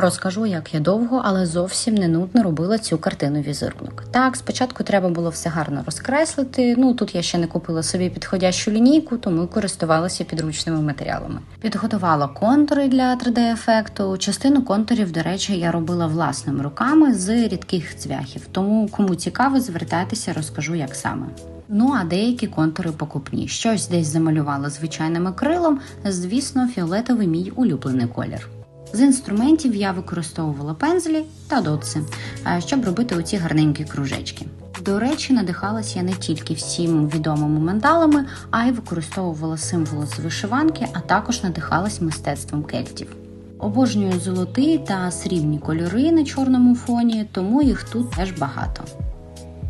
Розкажу, як я довго, але зовсім не нудно робила цю картину візерунок. Так, спочатку треба було все гарно розкреслити. Ну тут я ще не купила собі підходящу лінійку, тому користувалася підручними матеріалами. Підготувала контури для 3D-ефекту. Частину контурів, до речі, я робила власними руками з рідких цвяхів. Тому кому цікаво, звертайтеся, розкажу, як саме. Ну а деякі контури покупні. Щось десь замалювала звичайним акрилом. Звісно, фіолетовий мій улюблений колір. З інструментів я використовувала пензлі та дотси, щоб робити оці гарненькі кружечки. До речі, надихалася я не тільки всім відомими мандалами, а й використовувала символи з вишиванки, а також надихалась мистецтвом кельтів. Обожнюю золоті та срібні кольори на чорному фоні, тому їх тут теж багато.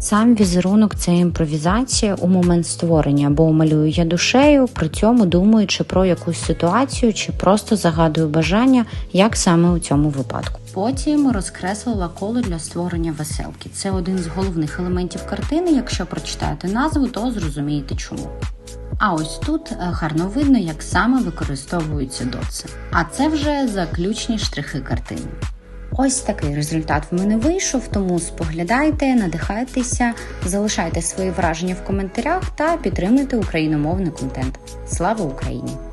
Сам візерунок це імпровізація у момент створення, бо малюю я душею, при цьому думаючи про якусь ситуацію чи просто загадую бажання, як саме у цьому випадку. Потім розкреслила коло для створення веселки. Це один з головних елементів картини. Якщо прочитаєте назву, то зрозумієте чому. А ось тут е, гарно видно, як саме використовуються доци. А це вже заключні штрихи картини. Ось такий результат в мене вийшов, тому споглядайте, надихайтеся, залишайте свої враження в коментарях та підтримуйте україномовний контент. Слава Україні!